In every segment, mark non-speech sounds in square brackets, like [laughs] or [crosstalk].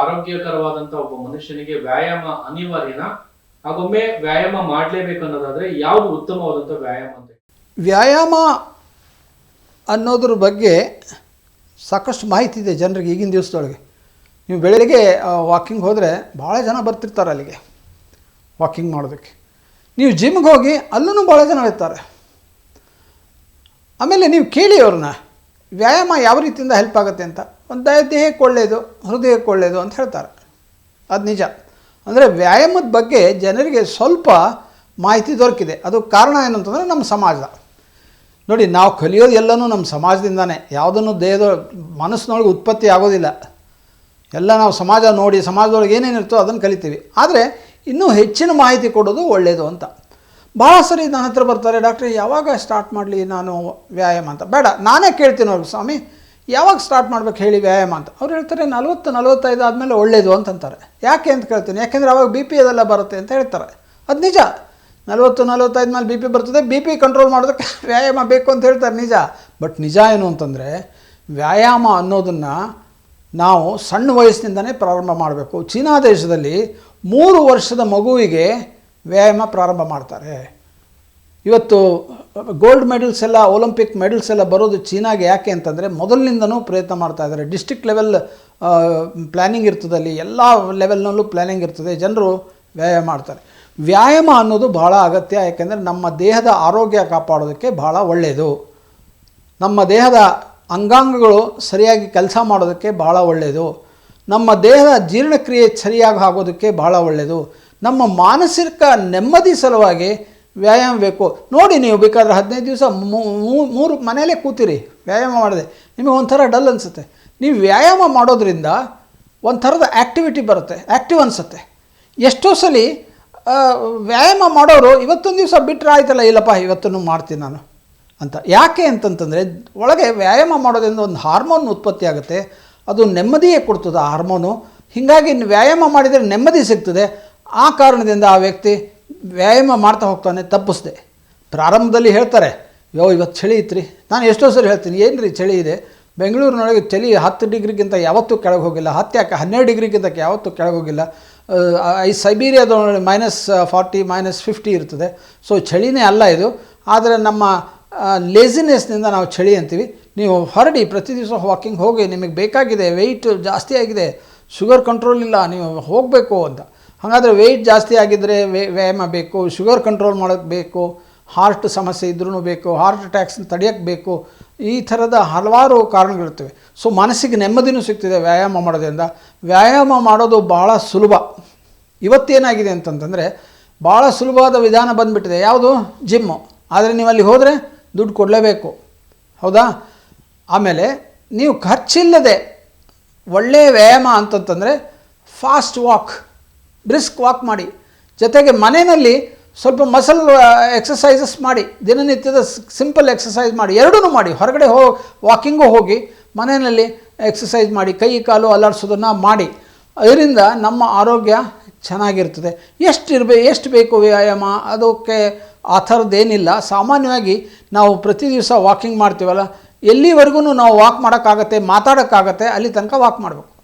ಆರೋಗ್ಯಕರವಾದಂತ ಒಬ್ಬ ಮನುಷ್ಯನಿಗೆ ವ್ಯಾಯಾಮ ಅನಿವಾರ್ಯನಾ, ಹಾಗೊಮ್ಮೆ ವ್ಯಾಯಾಮ ಮಾಡಲೇಬೇಕು ಅನ್ನೋದಾದ್ರೆ ಯಾವುದು ಉತ್ತಮವಾದಂತ ವ್ಯಾಯಾಮ ಅಂತ ವ್ಯಾಯಾಮ ಅನ್ನೋದ್ರ ಬಗ್ಗೆ ಸಾಕಷ್ಟು ಮಾಹಿತಿ ಇದೆ ಜನರಿಗೆ ಈಗಿನ ದಿವಸದೊಳಗೆ. ನೀವು ಬೆಳಗ್ಗೆ ವಾಕಿಂಗ್ ಹೋದರೆ ಭಾಳ ಜನ ಬರ್ತಿರ್ತಾರೆ ಅಲ್ಲಿಗೆ ವಾಕಿಂಗ್ ಮಾಡೋದಕ್ಕೆ. ನೀವು ಜಿಮ್ಗೆ ಹೋಗಿ ಅಲ್ಲೂ ಭಾಳ ಜನ ಇರ್ತಾರೆ. ಆಮೇಲೆ ನೀವು ಕೇಳಿ ಅವ್ರನ್ನ, ವ್ಯಾಯಾಮ ಯಾವ ರೀತಿಯಿಂದ ಹೆಲ್ಪ್ ಆಗುತ್ತೆ ಅಂತ. ಒಂದು ದೇಹಕ್ಕೆ ಒಳ್ಳೆಯದು ಹೃದಯಕ್ಕೆ ಒಳ್ಳೆಯದು ಅಂತ ಹೇಳ್ತಾರೆ. ಅದು ನಿಜ. ಅಂದರೆ ವ್ಯಾಯಾಮದ ಬಗ್ಗೆ ಜನರಿಗೆ ಸ್ವಲ್ಪ ಮಾಹಿತಿ ದೊರಕಿದೆ. ಅದು ಕಾರಣ ಏನಂತಂದರೆ ನಮ್ಮ ಸಮಾಜ. ನೋಡಿ, ನಾವು ಕಲಿಯೋದು ಎಲ್ಲನೂ ನಮ್ಮ ಸಮಾಜದಿಂದಾನೇ. ಯಾವುದನ್ನು ದೇಹದ, ಮನಸ್ಸಿನೊಳಗೆ ಉತ್ಪತ್ತಿ ಆಗೋದಿಲ್ಲ. ಎಲ್ಲ ನಾವು ಸಮಾಜ ನೋಡಿ, ಸಮಾಜದೊಳಗೆ ಏನೇನಿರ್ತೋ ಅದನ್ನು ಕಲಿತೀವಿ. ಆದರೆ ಇನ್ನೂ ಹೆಚ್ಚಿನ ಮಾಹಿತಿ ಕೊಡೋದು ಒಳ್ಳೆಯದು ಅಂತ. ಭಾಳ ಸರಿ ನನ್ನ ಹತ್ರ ಬರ್ತಾರೆ, ಡಾಕ್ಟ್ರೆ, ಯಾವಾಗ ಸ್ಟಾರ್ಟ್ ಮಾಡಲಿ ನಾನು ವ್ಯಾಯಾಮ ಅಂತ? ಬೇಡ, ನಾನೇ ಕೇಳ್ತೀನಿ ಅವ್ರಿಗೆ, ಸ್ವಾಮಿ ಯಾವಾಗ ಸ್ಟಾರ್ಟ್ ಮಾಡ್ಬೇಕು ಹೇಳಿ ವ್ಯಾಯಾಮ ಅಂತ? ಅವ್ರು ಹೇಳ್ತಾರೆ ನಲವತ್ತು, ನಲವತ್ತೈದು ಆದಮೇಲೆ ಒಳ್ಳೆಯದು ಅಂತಂತಾರೆ. ಯಾಕೆ ಅಂತ ಕೇಳ್ತೀನಿ. ಯಾಕೆಂದರೆ ಅವಾಗ ಬಿ ಪಿ ಅದೆಲ್ಲ ಬರುತ್ತೆ ಅಂತ ಹೇಳ್ತಾರೆ. ಅದು ನಿಜ. ನಲವತ್ತು, ನಲವತ್ತೈದು ಮೇಲೆ ಬಿ ಪಿ ಬರ್ತದೆ. ಬಿ ಪಿ ಕಂಟ್ರೋಲ್ ಮಾಡೋದಕ್ಕೆ [laughs] ವ್ಯಾಯಾಮ ಬೇಕು ಅಂತ ಹೇಳ್ತಾರೆ, ನಿಜ. ಬಟ್ ನಿಜ ಏನು ಅಂತಂದರೆ, ವ್ಯಾಯಾಮ ಅನ್ನೋದನ್ನು ನಾವು ಸಣ್ಣ ವಯಸ್ಸಿನಿಂದನೇ ಪ್ರಾರಂಭ ಮಾಡಬೇಕು. ಚೀನಾ ದೇಶದಲ್ಲಿ ಮೂರು ವರ್ಷದ ಮಗುವಿಗೆ ವ್ಯಾಯಾಮ ಪ್ರಾರಂಭ ಮಾಡ್ತಾರೆ. ಇವತ್ತು ಗೋಲ್ಡ್ ಮೆಡಲ್ಸ್ ಎಲ್ಲ ಒಲಿಂಪಿಕ್ ಮೆಡಲ್ಸ್ ಎಲ್ಲ ಬರೋದು ಚೀನಾಗೆ ಯಾಕೆ ಅಂತಂದರೆ ಮೊದಲಿನಿಂದನೂ ಪ್ರಯತ್ನ ಮಾಡ್ತಾ ಇದ್ದಾರೆ. ಡಿಸ್ಟ್ರಿಕ್ಟ್ ಲೆವೆಲ್ ಪ್ಲ್ಯಾನಿಂಗ್ ಇರ್ತದೆ ಅಲ್ಲಿ. ಎಲ್ಲ ಲೆವೆಲ್ನಲ್ಲೂ ಪ್ಲ್ಯಾನಿಂಗ್ ಇರ್ತದೆ. ಜನರು ವ್ಯಾಯಾಮ ಮಾಡ್ತಾರೆ. ವ್ಯಾಯಾಮ ಅನ್ನೋದು ಭಾಳ ಅಗತ್ಯ. ಯಾಕೆಂದರೆ ನಮ್ಮ ದೇಹದ ಆರೋಗ್ಯ ಕಾಪಾಡೋದಕ್ಕೆ ಭಾಳ ಒಳ್ಳೆಯದು ನಮ್ಮ ದೇಹದ ಅಂಗಾಂಗಗಳು ಸರಿಯಾಗಿ ಕೆಲಸ ಮಾಡೋದಕ್ಕೆ ಭಾಳ ಒಳ್ಳೆಯದು ನಮ್ಮ ದೇಹದ ಜೀರ್ಣಕ್ರಿಯೆ ಸರಿಯಾಗಿ ಆಗೋದಕ್ಕೆ ಭಾಳ ಒಳ್ಳೆಯದು ನಮ್ಮ ಮಾನಸಿಕ ನೆಮ್ಮದಿ ಸಲುವಾಗಿ ವ್ಯಾಯಾಮ ಬೇಕು. ನೋಡಿ ನೀವು ಬೇಕಾದ್ರೆ ಹದಿನೈದು ದಿವಸ ಮೂರು ಮನೆಯಲ್ಲೇ ಕೂತಿರಿ, ವ್ಯಾಯಾಮ ಮಾಡಿದೆ. ನಿಮಗೆ ಒಂಥರ ಡಲ್ ಅನಿಸುತ್ತೆ. ನೀವು ವ್ಯಾಯಾಮ ಮಾಡೋದ್ರಿಂದ ಒಂಥರದ ಆ್ಯಕ್ಟಿವಿಟಿ ಬರುತ್ತೆ ಆ್ಯಕ್ಟಿವ್ ಅನಿಸುತ್ತೆ. ಎಷ್ಟೋ ಸಲ ವ್ಯಾಯಾಮ ಮಾಡೋರು ಇವತ್ತೊಂದು ದಿವಸ ಬಿಟ್ಟರೆ ಆಯ್ತಲ್ಲ, ಇಲ್ಲಪ್ಪ ಇವತ್ತೂ ಮಾಡ್ತೀನಿ ನಾನು ಅಂತ. ಯಾಕೆ ಅಂತಂತಂದರೆ, ಒಳಗೆ ವ್ಯಾಯಾಮ ಮಾಡೋದ್ರಿಂದ ಒಂದು ಹಾರ್ಮೋನ್ ಉತ್ಪತ್ತಿ ಆಗುತ್ತೆ. ಅದು ನೆಮ್ಮದಿಯೇ ಕೊಡ್ತದೆ ಆ ಹಾರ್ಮೋನು. ಹೀಗಾಗಿ ವ್ಯಾಯಾಮ ಮಾಡಿದರೆ ನೆಮ್ಮದಿ ಸಿಗ್ತದೆ. ಆ ಕಾರಣದಿಂದ ಆ ವ್ಯಕ್ತಿ ವ್ಯಾಯಾಮ ಮಾಡ್ತಾ ಹೋಗ್ತಾನೆ, ತಪ್ಪಿಸ್ದೆ. ಪ್ರಾರಂಭದಲ್ಲಿ ಹೇಳ್ತಾರೆ, ಯೋ ಇವತ್ತು ಚಳಿ ಇತ್ತು ರೀ ನಾನು ಎಷ್ಟೋ ಸರಿ ಹೇಳ್ತೀನಿ ಏನು ರೀ ಚಳಿ ಇದೆ? ಬೆಂಗಳೂರಿನೊಳಗೆ ಚಳಿ ಹತ್ತು ಡಿಗ್ರಿಗಿಂತ ಯಾವತ್ತೂ ಕೆಳಗೆ ಹೋಗಿಲ್ಲ. ಹತ್ತು ಯಾಕೆ, ಹನ್ನೆರಡು ಡಿಗ್ರಿಗಿಂತ ಯಾವತ್ತೂ ಕೆಳಗೆ ಹೋಗಿಲ್ಲ. ಈ ಸೈಬೀರಿಯಾದೊಳಗೆ ಮೈನಸ್ ಫಾರ್ಟಿ ಮೈನಸ್ ಫಿಫ್ಟಿ ಇರ್ತದೆ. ಸೊ ಚಳಿನೇ ಅಲ್ಲ ಇದು. ಆದರೆ ನಮ್ಮ ಲೇಸಿನೆಸ್ನಿಂದ ನಾವು ಚಳಿ ಅಂತೀವಿ. ನೀವು ಹೊರಡಿ, ಪ್ರತಿ ದಿವಸ ವಾಕಿಂಗ್ ಹೋಗಿ, ನಿಮಗೆ ಬೇಕಾಗಿದೆ ವೆಯ್ಟ್ ಜಾಸ್ತಿ ಆಗಿದೆ ಶುಗರ್ ಕಂಟ್ರೋಲ್ ಇಲ್ಲ, ನೀವು ಹೋಗಬೇಕು ಅಂತ. ಹಾಗಾದರೆ ವೆಯ್ಟ್ ಜಾಸ್ತಿ ಆಗಿದ್ದರೆ ವ್ಯಾಯಾಮ ಬೇಕು ಶುಗರ್ ಕಂಟ್ರೋಲ್ ಮಾಡೋಕ್ಕೆ ಬೇಕು ಹಾರ್ಟ್ ಸಮಸ್ಯೆ ಇದ್ರೂ ಬೇಕು ಹಾರ್ಟ್ ಅಟ್ಯಾಕ್ಸ್ನ ತಡೆಯೋಕ್ಕೆ ಬೇಕು, ಈ ಥರದ ಹಲವಾರು ಕಾರಣಗಳಿರ್ತವೆ. ಸೊ ಮನಸ್ಸಿಗೆ ನೆಮ್ಮದಿನೂ ಸಿಗ್ತಿದೆ ವ್ಯಾಯಾಮ ಮಾಡೋದ್ರಿಂದ. ವ್ಯಾಯಾಮ ಮಾಡೋದು ಭಾಳ ಸುಲಭ. ಇವತ್ತೇನಾಗಿದೆ ಅಂತಂತಂದರೆ ಭಾಳ ಸುಲಭವಾದ ವಿಧಾನ ಬಂದುಬಿಟ್ಟಿದೆ. ಯಾವುದು? ಜಿಮ್ಮು ಆದರೆ ನೀವು ಅಲ್ಲಿ ಹೋದರೆ ದುಡ್ಡು ಕೊಡಲೇಬೇಕು. ಹೌದಾ? ಆಮೇಲೆ ನೀವು ಖರ್ಚಿಲ್ಲದೆ ಒಳ್ಳೆಯ ವ್ಯಾಯಾಮ ಅಂತಂತಂದರೆ ಫಾಸ್ಟ್ ವಾಕ್ ಬ್ರಿಸ್ಕ್ ವಾಕ್ ಮಾಡಿ. ಜೊತೆಗೆ ಮನೆಯಲ್ಲಿ ಸ್ವಲ್ಪ ಮಸಲ್ ಎಕ್ಸಸೈಸಸ್ ಮಾಡಿ. ದಿನನಿತ್ಯದ ಸಿಂಪಲ್ ಎಕ್ಸಸೈಸ್ ಮಾಡಿ. ಎರಡೂ ಮಾಡಿ. ಹೊರಗಡೆ ಹೋ ವಾಕಿಂಗು ಹೋಗಿ ಮನೆಯಲ್ಲಿ ಎಕ್ಸಸೈಸ್ ಮಾಡಿ. ಕೈ ಕಾಲು ಅಲ್ಲಾಡಿಸೋದನ್ನು ಮಾಡಿ. ಅದರಿಂದ ನಮ್ಮ ಆರೋಗ್ಯ ಚೆನ್ನಾಗಿರ್ತದೆ. ಎಷ್ಟು ಇರಬೇಕು ಎಷ್ಟು ಬೇಕು ವ್ಯಾಯಾಮ? ಅದಕ್ಕೆ ಆ ಥರದ್ದೇನಿಲ್ಲ. ಸಾಮಾನ್ಯವಾಗಿ ನಾವು ಪ್ರತಿ ದಿವಸ ವಾಕಿಂಗ್ ಮಾಡ್ತೀವಲ್ಲ, ಎಲ್ಲಿವರೆಗೂ ನಾವು ವಾಕ್ ಮಾಡೋಕ್ಕಾಗತ್ತೆ, ಮಾತಾಡೋಕ್ಕಾಗತ್ತೆ, ಅಲ್ಲಿ ತನಕ ವಾಕ್ ಮಾಡಬೇಕು.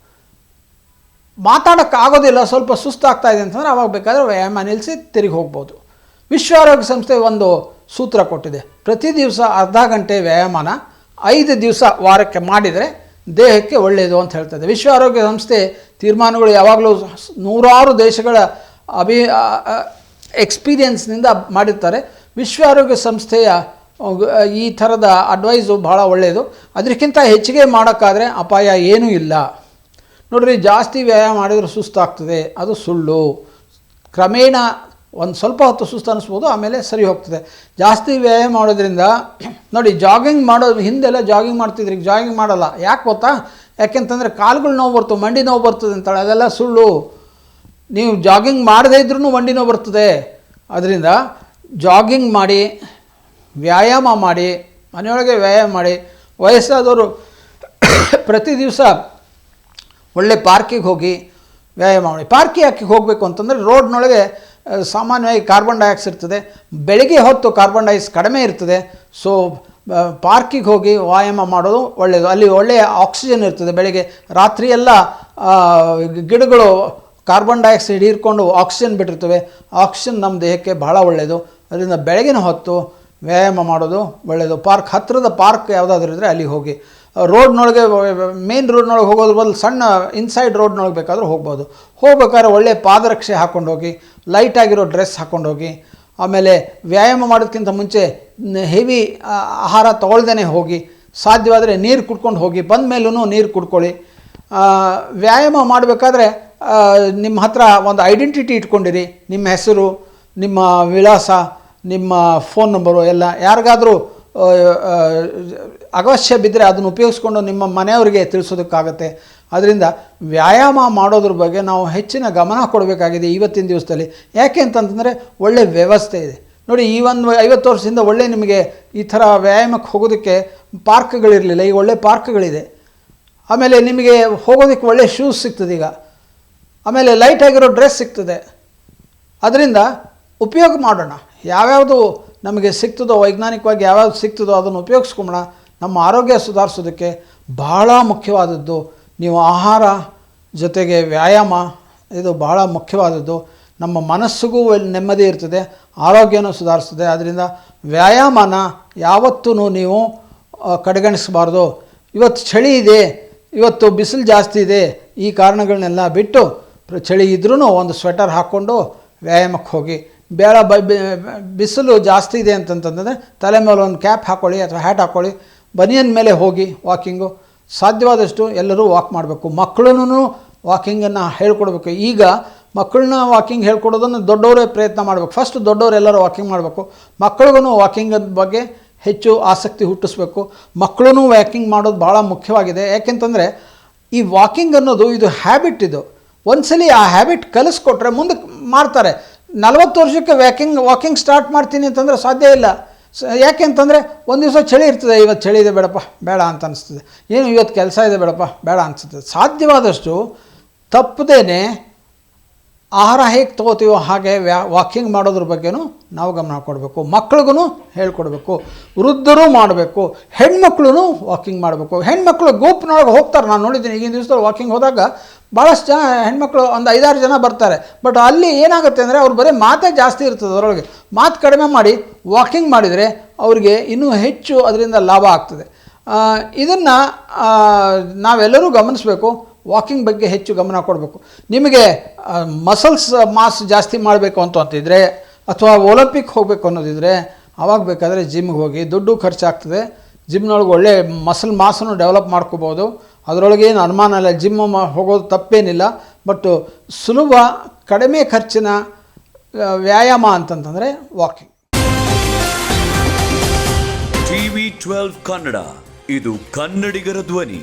ಮಾತಾಡೋಕ್ಕಾಗೋದಿಲ್ಲ ಸ್ವಲ್ಪ ಸುಸ್ತಾಗ್ತಾ ಇದೆ ಅಂತಂದರೆ ಅವಾಗ ಬೇಕಾದರೆ ವ್ಯಾಯಾಮ ನಿಲ್ಲಿಸಿ ತಿರುಗಿ ಹೋಗ್ಬೋದು. ವಿಶ್ವ ಆರೋಗ್ಯ ಸಂಸ್ಥೆ ಒಂದು ಸೂತ್ರ ಕೊಟ್ಟಿದೆ. ಪ್ರತಿ ದಿವಸ ಅರ್ಧ ಗಂಟೆ ವ್ಯಾಯಾಮನ ಐದು ದಿವಸ ವಾರಕ್ಕೆ ಮಾಡಿದರೆ ದೇಹಕ್ಕೆ ಒಳ್ಳೆಯದು ಅಂತ ಹೇಳ್ತದೆ ವಿಶ್ವ ಆರೋಗ್ಯ ಸಂಸ್ಥೆ ತೀರ್ಮಾನಗಳು ಯಾವಾಗಲೂ ನೂರಾರು ದೇಶಗಳ ಅಭಿ ಎಕ್ಸ್ಪೀರಿಯನ್ಸ್ನಿಂದ ಮಾಡಿರ್ತಾರೆ. ವಿಶ್ವ ಆರೋಗ್ಯ ಸಂಸ್ಥೆಯ ಈ ಥರದ ಅಡ್ವೈಸು ಭಾಳ ಒಳ್ಳೆಯದು. ಅದಕ್ಕಿಂತ ಹೆಚ್ಚಿಗೆ ಮಾಡೋಕ್ಕಾದರೆ ಅಪಾಯ ಏನೂ ಇಲ್ಲ. ನೋಡ್ರಿ, ಜಾಸ್ತಿ ವ್ಯಾಯಾಮ ಮಾಡಿದರೆ ಸುಸ್ತಾಗ್ತದೆ, ಅದು ಸುಳ್ಳು. ಕ್ರಮೇಣ ಒಂದು ಸ್ವಲ್ಪ ಹೊತ್ತು ಸುಸ್ತು ಅನ್ನಿಸ್ಬೋದು ಆಮೇಲೆ ಸರಿ ಹೋಗ್ತದೆ. ಜಾಸ್ತಿ ವ್ಯಾಯಾಮ ಮಾಡೋದ್ರಿಂದ, ನೋಡಿ, ಜಾಗಿಂಗ್ ಮಾಡೋದು ಹಿಂದೆಲ್ಲ ಜಾಗಿಂಗ್ ಮಾಡ್ತಿದ್ರಿ, ಜಾಗಿಂಗ್ ಮಾಡಲ್ಲ. ಯಾಕೆ ಗೊತ್ತಾ? ಯಾಕೆಂತಂದರೆ ಕಾಲುಗಳು ನೋವು ಬರ್ತವೆ ಮಂಡಿ ನೋವು ಬರ್ತದೆ ಅಂತಾಳೆ, ಅದೆಲ್ಲ ಸುಳ್ಳು. ನೀವು ಜಾಗಿಂಗ್ ಮಾಡದೇ ಇದ್ರೂ ಮಂಡಿ ನೋವು ಬರ್ತದೆ. ಅದರಿಂದ ಜಾಗಿಂಗ್ ಮಾಡಿ, ವ್ಯಾಯಾಮ ಮಾಡಿ, ಮನೆಯೊಳಗೆ ವ್ಯಾಯಾಮ ಮಾಡಿ ವಯಸ್ಸಾದವರು [coughs] ಪ್ರತಿ ದಿವಸ ಒಳ್ಳೆ ಪಾರ್ಕಿಗೆ ಹೋಗಿ ವ್ಯಾಯಾಮ ಮಾಡಿ. ಪಾರ್ಕಿ ಯಾಕೆ ಹೋಗಬೇಕು ಅಂತಂದರೆ ರೋಡ್ನೊಳಗೆ ಸಾಮಾನ್ಯವಾಗಿ ಕಾರ್ಬನ್ ಡೈಆಕ್ಸ್ ಇರ್ತದೆ, ಬೆಳಗ್ಗೆ ಹೊತ್ತು ಕಾರ್ಬನ್ ಡೈಆಕ್ಸ್ ಕಡಿಮೆ ಇರ್ತದೆ ಸೊ ಪಾರ್ಕಿಗೆ ಹೋಗಿ ವ್ಯಾಯಾಮ ಮಾಡೋದು ಒಳ್ಳೆಯದು ಅಲ್ಲಿ ಒಳ್ಳೆಯ ಆಕ್ಸಿಜನ್ ಇರ್ತದೆ ಬೆಳಗ್ಗೆ. ರಾತ್ರಿಯೆಲ್ಲ ಗಿಡಗಳು ಕಾರ್ಬನ್ ಡೈಆಕ್ಸೈಡ್ ಹೀರ್ಕೊಂಡು ಆಕ್ಸಿಜನ್ ಬಿಟ್ಟಿರ್ತವೆ. ಆಕ್ಸಿಜನ್ ನಮ್ಮ ದೇಹಕ್ಕೆ ಬಹಳ ಒಳ್ಳೆಯದು ಅದರಿಂದ ಬೆಳಗಿನ ಹೊತ್ತು ವ್ಯಾಯಾಮ ಮಾಡೋದು ಒಳ್ಳೆಯದು ಪಾರ್ಕ್, ಹತ್ತಿರದ ಪಾರ್ಕ್ ಯಾವುದಾದ್ರೂ ಇದ್ದರೆ ಅಲ್ಲಿಗೆ ಹೋಗಿ. ರೋಡ್ನೊಳಗೆ, ಮೇನ್ ರೋಡ್ನೊಳಗೆ ಹೋಗೋದ್ರ ಬದಲು ಸಣ್ಣ ಇನ್ಸೈಡ್ ರೋಡ್ನೊಳಗೆ ಬೇಕಾದರೂ ಹೋಗ್ಬೋದು. ಹೋಗ್ಬೇಕಾದ್ರೆ ಒಳ್ಳೆ ಪಾದರಕ್ಷೆ ಹಾಕ್ಕೊಂಡು ಹೋಗಿ ಲೈಟ್ ಆಗಿರೋ ಡ್ರೆಸ್ ಹಾಕ್ಕೊಂಡು ಹೋಗಿ ಆಮೇಲೆ ವ್ಯಾಯಾಮ ಮಾಡೋದಕ್ಕಿಂತ ಮುಂಚೆ ಹೆವಿ ಆಹಾರ ತಗೊಳ್ದೇ ಹೋಗಿ, ಸಾಧ್ಯವಾದರೆ ನೀರು ಕುಡ್ಕೊಂಡು ಹೋಗಿ, ಬಂದ ಮೇಲೂ ನೀರು ಕುಡ್ಕೊಳ್ಳಿ. ವ್ಯಾಯಾಮ ಮಾಡಬೇಕಾದ್ರೆ ನಿಮ್ಮ ಹತ್ರ ಒಂದು ಐಡೆಂಟಿಟಿ ಇಟ್ಕೊಂಡಿರಿ. ನಿಮ್ಮ ಹೆಸರು, ನಿಮ್ಮ ವಿಳಾಸ, ನಿಮ್ಮ ಫೋನ್ ನಂಬರು ಎಲ್ಲ ಯಾರಿಗಾದರೂ ಅವಶ್ಯ ಬಿದ್ದರೆ ಅದನ್ನು ಉಪಯೋಗಿಸ್ಕೊಂಡು ನಿಮ್ಮ ಮನೆಯವರಿಗೆ ತಿಳಿಸೋದಕ್ಕಾಗತ್ತೆ. ಅದರಿಂದ ವ್ಯಾಯಾಮ ಮಾಡೋದ್ರ ಬಗ್ಗೆ ನಾವು ಹೆಚ್ಚಿನ ಗಮನ ಕೊಡಬೇಕಾಗಿದೆ ಇವತ್ತಿನ ದಿವಸದಲ್ಲಿ. ಯಾಕೆ ಅಂತಂತಂದರೆ ಒಳ್ಳೆಯ ವ್ಯವಸ್ಥೆ ಇದೆ. ನೋಡಿ, ಈ ಒಂದು ಐವತ್ತು ವರ್ಷದಿಂದ ಒಳ್ಳೆ ನಿಮಗೆ ಈ ಥರ ವ್ಯಾಯಾಮಕ್ಕೆ ಹೋಗೋದಕ್ಕೆ ಪಾರ್ಕ್ಗಳಿರಲಿಲ್ಲ. ಈಗ ಒಳ್ಳೆ ಪಾರ್ಕ್ಗಳಿದೆ. ಆಮೇಲೆ ನಿಮಗೆ ಹೋಗೋದಕ್ಕೆ ಒಳ್ಳೆ ಶೂಸ್ ಸಿಗ್ತದೆ ಈಗ. ಆಮೇಲೆ ಲೈಟ್ ಆಗಿರೋ ಡ್ರೆಸ್ ಸಿಗ್ತದೆ. ಅದರಿಂದ ಉಪಯೋಗ ಮಾಡೋಣ. ಯಾವ್ಯಾವುದು ನಮಗೆ ಸಿಗ್ತದೋ, ವೈಜ್ಞಾನಿಕವಾಗಿ ಯಾವ್ಯಾವ ಸಿಗ್ತದೋ ಅದನ್ನು ಉಪಯೋಗಿಸ್ಕೊಂಬೋಣ ನಮ್ಮ ಆರೋಗ್ಯ ಸುಧಾರಿಸೋದಕ್ಕೆ ಬಹಳ ಮುಖ್ಯವಾದದ್ದು ನೀವು ಆಹಾರ ಜೊತೆಗೆ ವ್ಯಾಯಾಮ, ಇದು ಬಹಳ ಮುಖ್ಯವಾದದ್ದು. ನಮ್ಮ ಮನಸ್ಸಿಗೂ ನೆಮ್ಮದಿ ಇರ್ತದೆ, ಆರೋಗ್ಯನೂ ಸುಧಾರಿಸ್ತದೆ. ಅದರಿಂದ ವ್ಯಾಯಾಮನ ಯಾವತ್ತೂ ನೀವು ಕಡೆಗಣಿಸಬಾರ್ದು. ಇವತ್ತು ಚಳಿ ಇದೆ, ಇವತ್ತು ಬಿಸಿಲು ಜಾಸ್ತಿ ಇದೆ, ಈ ಕಾರಣಗಳನ್ನೆಲ್ಲ ಬಿಟ್ಟು ಚಳಿ ಇದ್ರೂ ಒಂದು ಸ್ವೆಟರ್ ಹಾಕ್ಕೊಂಡು ವ್ಯಾಯಾಮಕ್ಕೆ ಹೋಗಿ. ಬೇಡ, ಬ ಬಿಸಿಲು ಜಾಸ್ತಿ ಇದೆ ಅಂತಂತಂದರೆ ತಲೆ ಮೇಲೆ ಒಂದು ಕ್ಯಾಪ್ ಹಾಕ್ಕೊಳ್ಳಿ ಅಥವಾ ಹ್ಯಾಟ್ ಹಾಕ್ಕೊಳ್ಳಿ ಬನಿಯನ್ ಮೇಲೆ ಹೋಗಿ ವಾಕಿಂಗು ಸಾಧ್ಯವಾದಷ್ಟು ಎಲ್ಲರೂ ವಾಕ್ ಮಾಡಬೇಕು. ಮಕ್ಕಳೂ ವಾಕಿಂಗನ್ನು ಹೇಳ್ಕೊಡ್ಬೇಕು. ಈಗ ಮಕ್ಕಳನ್ನ ವಾಕಿಂಗ್ ಹೇಳ್ಕೊಡೋದನ್ನು ದೊಡ್ಡವರೇ ಪ್ರಯತ್ನ ಮಾಡಬೇಕು. ಫಸ್ಟ್ ದೊಡ್ಡವರೆಲ್ಲರೂ ವಾಕಿಂಗ್ ಮಾಡಬೇಕು. ಮಕ್ಕಳಿಗೂ ವಾಕಿಂಗ್ ಬಗ್ಗೆ ಹೆಚ್ಚು ಆಸಕ್ತಿ ಹುಟ್ಟಿಸ್ಬೇಕು. ಮಕ್ಕಳೂ ವಾಕಿಂಗ್ ಮಾಡೋದು ಭಾಳ ಮುಖ್ಯವಾಗಿದೆ. ಯಾಕೆಂತಂದರೆ ಈ ವಾಕಿಂಗ್ ಅನ್ನೋದು ಇದು ಹ್ಯಾಬಿಟ್ ಇದು. ಒಂದ್ಸಲಿ ಆ ಹ್ಯಾಬಿಟ್ ಕಲಿಸ್ಕೊಟ್ರೆ ಮುಂದಕ್ಕೆ ಮಾಡ್ತಾರೆ ನಲವತ್ತು ವರ್ಷಕ್ಕೆ ವ್ಯಾಕಿಂಗ್ ವಾಕಿಂಗ್ ಸ್ಟಾರ್ಟ್ ಮಾಡ್ತೀನಿ ಅಂತಂದರೆ ಸಾಧ್ಯ ಇಲ್ಲ. ಸ, ಯಾಕೆ ಅಂತಂದರೆ ಒಂದು ದಿವಸ ಚಳಿ ಇರ್ತದೆ ಇವತ್ತು ಚಳಿ ಇದೆ ಬೇಡಪ್ಪ, ಬೇಡ ಅಂತ ಅನಿಸ್ತದೆ. ಏನು ಇವತ್ತು ಕೆಲಸ ಇದೆ ಬೇಡಪ್ಪ, ಬೇಡ ಅನಿಸ್ತದೆ. ಸಾಧ್ಯವಾದಷ್ಟು ತಪ್ಪದೇನೆ ಆಹಾರ ಹೇಗೆ ತೊಗೋತೀವೋ ಹಾಗೆ ವ್ಯಾ ವಾಕಿಂಗ್ ಮಾಡೋದ್ರ ಬಗ್ಗೆನೂ ನಾವು ಗಮನ ಕೊಡಬೇಕು. ಮಕ್ಳಿಗೂ ಹೇಳ್ಕೊಡ್ಬೇಕು. ವೃದ್ಧರು ಮಾಡಬೇಕು. ಹೆಣ್ಮಕ್ಳು ವಾಕಿಂಗ್ ಮಾಡಬೇಕು. ಹೆಣ್ಮಕ್ಳು ಗೋಪ್ನೊಳಗೆ ಹೋಗ್ತಾರೆ. ನಾನು ನೋಡಿದ್ದೀನಿ ಈಗಿನ ದಿವಸದಲ್ಲಿ ವಾಕಿಂಗ್ ಹೋದಾಗ ಭಾಳಷ್ಟು ಜನ ಹೆಣ್ಮಕ್ಳು ಒಂದು ಐದಾರು ಜನ ಬರ್ತಾರೆ. ಬಟ್ ಅಲ್ಲಿ ಏನಾಗುತ್ತೆ ಅಂದರೆ ಅವ್ರು ಬರೀ ಮಾತೇ ಜಾಸ್ತಿ ಇರ್ತದೆ ಅದರೊಳಗೆ. ಮಾತು ಕಡಿಮೆ ಮಾಡಿ ವಾಕಿಂಗ್ ಮಾಡಿದರೆ ಅವರಿಗೆ ಇನ್ನೂ ಹೆಚ್ಚು ಅದರಿಂದ ಲಾಭ ಆಗ್ತದೆ. ಇದನ್ನು ನಾವೆಲ್ಲರೂ ಗಮನಿಸಬೇಕು. ವಾಕಿಂಗ್ ಬಗ್ಗೆ ಹೆಚ್ಚು ಗಮನ ಕೊಡಬೇಕು. ನಿಮಗೆ ಮಸಲ್ಸ್ ಮಾಸ್ ಜಾಸ್ತಿ ಮಾಡಬೇಕು ಅಂತ ಅಂತಿದ್ರೆ, ಅಥವಾ ಒಲಿಂಪಿಕ್ ಹೋಗಬೇಕು ಅನ್ನೋದಿದ್ರೆ ಆವಾಗ ಬೇಕಾದರೆ ಜಿಮ್ಗೆ ಹೋಗಿ, ದುಡ್ಡು ಖರ್ಚಾಗ್ತದೆ. ಜಿಮ್ನೊಳಗೆ ಒಳ್ಳೆ ಮಸಲ್ ಮಾಸನ್ನು ಡೆವಲಪ್ ಮಾಡ್ಕೋಬೋದು. ಅದರೊಳಗೆ ಏನು ಅನುಮಾನ ಇಲ್ಲ ಜಿಮ್ ಹೋಗೋದು ತಪ್ಪೇನಿಲ್ಲ. ಬಟ್ ಸುಲಭ, ಕಡಿಮೆ ಖರ್ಚಿನ ವ್ಯಾಯಾಮ ಅಂತಂತಂದರೆ ವಾಕಿಂಗ್ ಟಿವಿ ಟ್ವೆಲ್ವ್ ಕನ್ನಡ, ಇದು ಕನ್ನಡಿಗರ ಧ್ವನಿ.